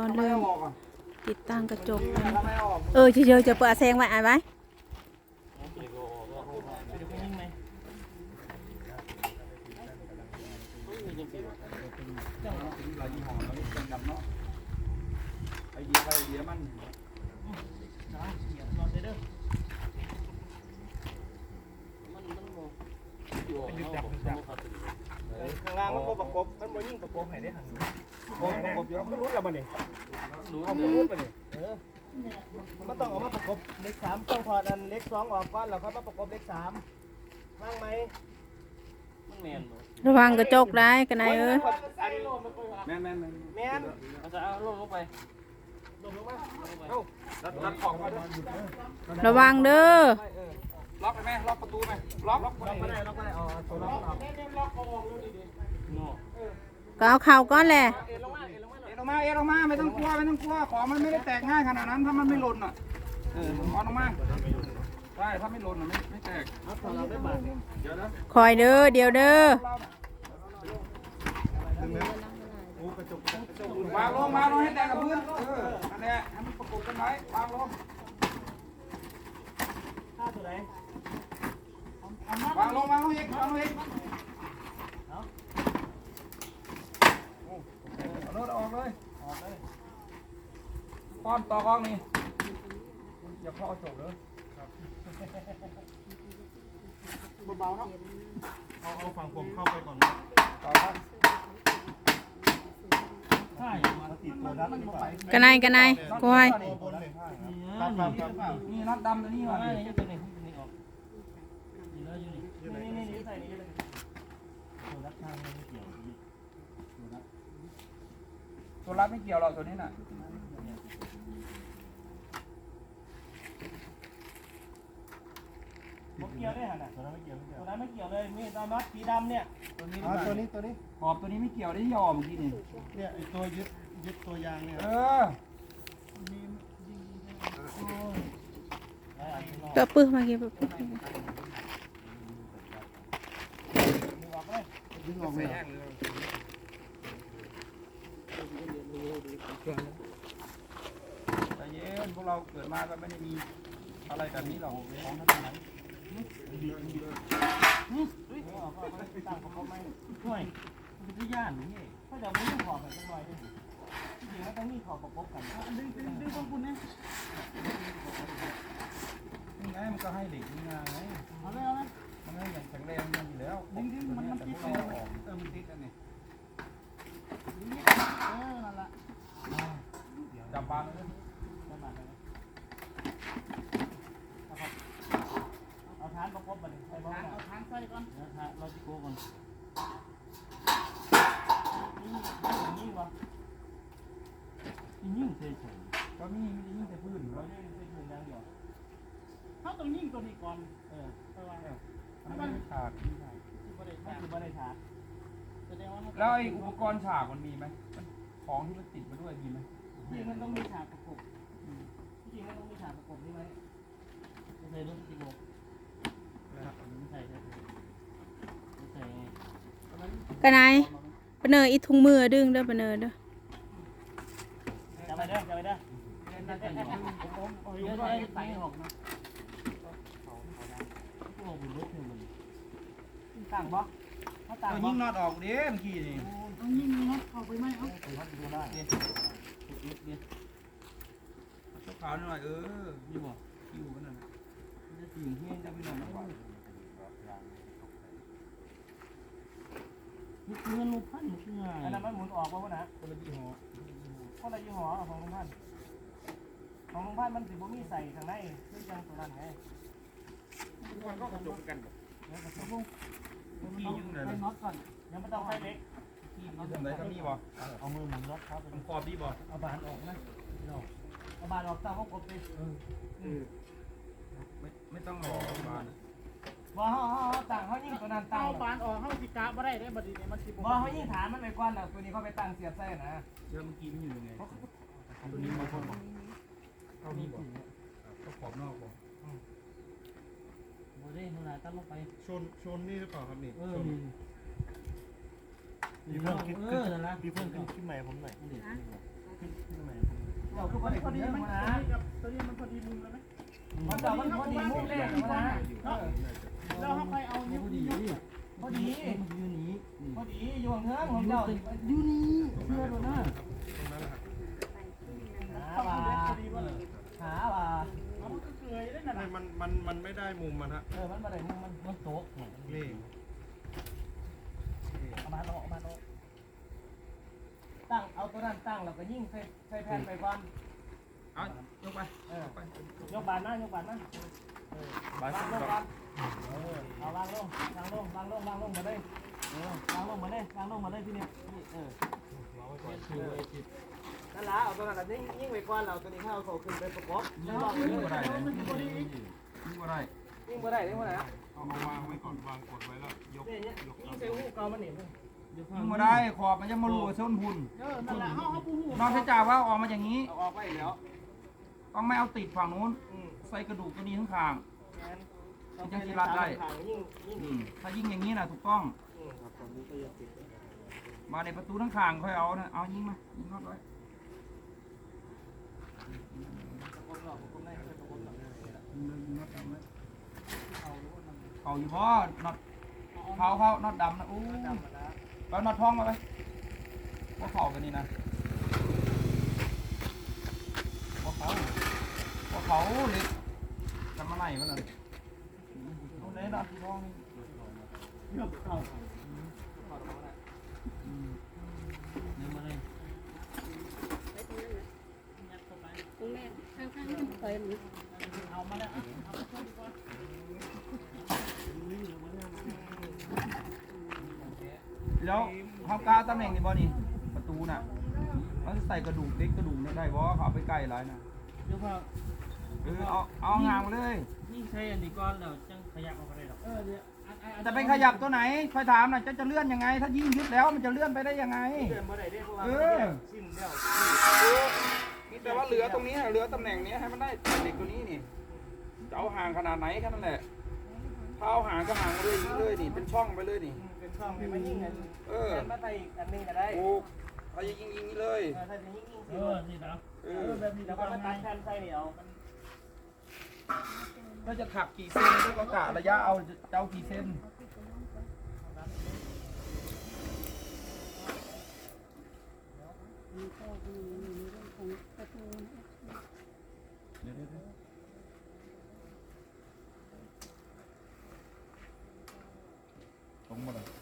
ก็เริ่มติดตั้งกระจกกันทำไมออเออเฉยๆจะเปิดแซงไว้อ่านไว้เจ้าเนาะถึงหลายยี่ห้อแล้วนี่เป็นดำเนาะไอเดียไปไอเดียมันข้างล่างมันบ่ประกบมันบ่ยิ่งประกบให้ได้หัน โอ้ประกบเยอะมันรู้แล้วบ่นี่รู้เอารู้บ่นี่มันต้องเอามาประกบเลขสามต้องถอดอันเลขสองออกก่อนแล้วค่อยมาประกบเลขสามว่างไหมระวังกระจกได้กันนายเอ้ยแม่นแม่นแม่แม่นรัดรัดของมาด้วยระวังเด้อล็อกไปไหมล็อกประตูไหมล็อกล็อกล็อกไม่ได้ล็อกไม่ได้อ๋อตัวล็อกออกก็เอาเข่าก้อนแหละเอ็นลงมาเอ็นลงมาไม่ต้องกลัวไม่ต้องกลัวของมันไม่ได้แตกง่ายขนาดนั้นถ้ามันไม่หล่นอะเออเอาลงมาใช่ถ้าไม่หล่นอะไม่ไม่แตกเอาถอดเราได้บาทนี่เดี๋ยวนะคอยเด้อเดี๋ยวเด้อวางลงมาลงให้แตกกับพื้นเออนั่นแหละให้มันประกบกันไว้วางลงค่าตัวไหนวางลงวางลงอีกวางลงอีก เอาโน้ตออกเลยออกเลยป้อนต่อกล้องนี่อย่าพ่อจบเลยเบาๆเนาะเอาเอาฝั่งผมเข้าไปก่อนต่อครับใช่มาติดตัวนั้นมันไปกันนายกันนายกอยครับครับครับนี่น็อตดำตัวนี้ก่อนนี่นี่นี่ใส่นี่เลยตัวรักทางไม่เกี่ยว ตัวรัดไม่เกี่ยวหรอกตัวนี้น่ะผมเกี่ยวได้ฮะน่ะตัวนั้นไม่เกี่ยวตัวนั้นไม่เกี่ยวเลยนี่ตอนน็อตสีดำเนี่ยตัวนี้อ๋อตัวนี้ตัวนี้ขอบตัวนี้ไม่เกี่ยวได้ที่ยอมเมื่อกี้นี่เนี่ยไอตัวยึดยึดตัวยางเนี่ยเออเปิดปื้อมาเกี่ยวเปิดปื้อดึงออกเลย ใจเย็นพวกเราเกิดมาก็ไม่ได้มีอะไรแบบนี้หรอกของทั้งนั้นต่างของเขาไหมช่วยมันเป็นย่านนี่ถ้าเดี๋ยวมันไม่ขอบกันสักหน่อยดิจริงๆแล้วต้องมีขอบประกบกันดึงดึงดึงของคุณเนี่ยนี่ไงมันก็ให้เหล็กนี่ไง เอาเลยเอาเลย มันก็อย่างแข็งแรงมันอยู่แล้ว ดึงดึงมันมันติด แต่ เล พ ยว กเราออกเออมันติดอันนี้ เออนั่นละ จับปลาเลย เอาฐานประกบมันใส่บ้างเอาฐานใส่ก่อนเดี๋ยวฐานเราจะโกก่อนนี่นี่วะยิ่งเฉยก็มีมีแต่ยิ่งแต่พื้นๆเราเรายิ่งเฉยๆอย่างเดียวเขาต้องยิ่งตัวนี้ก่อน เออเพราะว่ามันไม่ได้ฉากคือบ่ได้คือบ่ได้ฐานแสดงว่ามันแล้วไอ้อุปกรณ์ฉากมันมีไหมมันของที่มันติดมาด้วยมีไหมจริงมันต้องมีฉากประกบจริงมันต้องมีฉากประกบนี่ไหมไม่ใช่รุ่นสิบหกนะครับไม่ใช่ใช่ไม่ใช่ไง กันนายปะเนออีถุงมือดึงเด้อปะเนอเด้อจำไปเด้อจำไปเด้อต่างบ่เขาต่างก็บ่ยิ่งนอตออกเด้เมื่อกี้นี่ต้องยิงนอตเข้าไปไหมเอาดูได้เนี่ยขาวหน่อยเอออยู่บ่อยู่กันน่ะจะถึงเฮียนจะไปนอนก่อน นี่คือ เงินลูกพันคือไงอันนั้นมันหมุนออกป่าวะนะคนละยี่ห้อคนละยี่ห้อของลุงพันของลุงพันมันสิบ่มีใส่ข้างในคือจังตัวนั้นไงมันก็กระจกกันแบบเดี๋ยวกระตุ้งขี้ยุ่งเลยให้น็อตก่อนยังไม่ต้องไฟเล็กขี้มันทำไรก็มีบ่เอามือหมุนน็อตครับมันขอบดีบ่เอาบานออกนะเอาบานออกตามห้องกบไปไม่ไม่ต้องหล่อมา บ่เฮาเฮาเฮาต่างเฮายิ่งตัวนั้นต่างเอาบานออกเฮาสิกะบ่ได้เด้บัดนี้มันสิบ่บ่เฮายิ่งฐานมันไปกว่าแล้วตัวนี้เขาไปตั้งเสียบใส่นะเดี๋ยวเมื่อกี้มันอยู่ยังไงตัวนี้มาคนบ่เท่านี้บ่ก็ขอบนอกบ่บ่ได้นู่นน่ะตั้งลงไปชนชนนี่หรือเปล่าครับนี่เออนี่พี่เพิ่งคิดเออนั่นล่ะพี่เพิ่งคิดใหม่ผมหน่อยขึ้นขึ้นใหม่ก็ได้พอดีเยอะมันมาพอนะดีกับตัวนี้มันพอดีมุมแล้วไหมมันจะมันพอดีมุกแรกมานะเนาะ แล้วเขาไปเอานิ้วพอดีนิ้วพอดียืนนี้พอดีอยู่ห่างของเจ้าอยู่นี่เชื่อดูนะหาว่าหาว่าเอามันก็เกยได้น่ะมันมันมันไม่ได้มุมมันฮะเออมันมาได้มันมันมันโต๊ะนี่เอามาโต๊ะมาโต๊ะตั้งเอาตัวนั้นตั้งแล้วก็ยิ่งใส่ใส่แผ่นไปก่อนเอายกไปเออยกบานนะยกบานนะเออบายวางลงบานเออเอาวางลงวางลงวางลงวางลงมาเลยเออวางลงมาเลยวางลงมาเลยที่นี่เออนั่นละเอาตัวนั้นยิ่งยิ่งไปก่อนเราตัวนี้เข้าเขาขึ้นไปประกอบยิ่งลองยิงเลบ่ได้ยเลยยิงบ่ได้ยิ่งบ่ได้ยิ่งบ่ได้เอามาวางไว้ก่อนวางกดไว้แล้วยกนี่ยเนี่ยยิ่งใส่หูเก่ามันนี่ยิงบ่ได้ขอบมันจะมารูส้นพุ่นเออนั่นแหละเขาเขาปูหูนอกจากว่าออกมาอย่างนี้อาอกไปแล้วต้องไม่เอาติดฝั่งนู้นใส่กระดูกตัวนี้ทั้งข้าง ยังสิรัดได้ยิ่งยิ่งอืมถ้ายิงอย่างนี้นะถูกต้อง อืมครับผมนี่ก็ยังติดมาในประตูทั้งข้างค่อยเอานะเอายิงมายิงน็อตไว้ตะโกนหลอกตะโกนได้ตะโกนหลอกยิงเลยยิงน็อตดำไว้เขาอยู่บ่น็อตเขาเขาน็อตดำนะอู้จำมาแล้วแล้วน็อตทองมาไปว่าเขากันนี่นะว่าเขาว่าเขาเล็กทำอะไรวะน่ะตรงไหนน็อตทองนี่เรื่องเก่าถอดออกมาแล้วอืมเนื้อมาเลยตรง แม่ข้างๆมันเคยมันเอามาแล้วเอาไปช่วยดีกว่าแล้วเขากล้าตำแหน่งนี่บ่นี่ประตูน่ะเขาจะใส่กระดูกเล็กกระดูกเนี่ยได้บ่เขาเอาไปใกล้ไรนะเดี๋ยวพอเออเอาเอางามมาเลยยิ่งใช้อันนี้ก้อนแล้วจังข ยับออกไปได้หรอกเออเดี๋ยวอันอันอันจะไปขยับตัวไหนคอยถามหน่อยจะจะเลื่อนยังไง ถ้ายิ่งยึดแล้วมันจะเลื่อนไปได้ยังไง เดินมาได้ได้เพราะว่าเออสิ้นแล้วนี่แต่ว่าเหลือตรงนี้เหลือตำแหน่งนี้ให้มันได้เด็กตัวนี้นี่จะเอาห่างขนาดไหนแค่นั้นแหละถ้าเอาห่างก็ห่างมาเลยยิงเลยนี่เป็นช่องไปเลยนี่ เป็นช่องให้มันยิ่งอันเออมาใส่อีกอันนึงก็ได้โอ้ถ้าจะยิงยิงนี่เลยถ้าจะยิ่งยิ่งเออนี่นะเอเอออแบบนี้แล้วก็ก็มามาตัตัดดแทนใส่นี่เอามัน ถ้าจะถักกี่เส้นก็กะระยะเอาจะเอากี่เส้นมีก็มีมีเรื่องของประตูนะเดี๋ยวเดี๋ยวเดี๋ยวตรงหมดเลย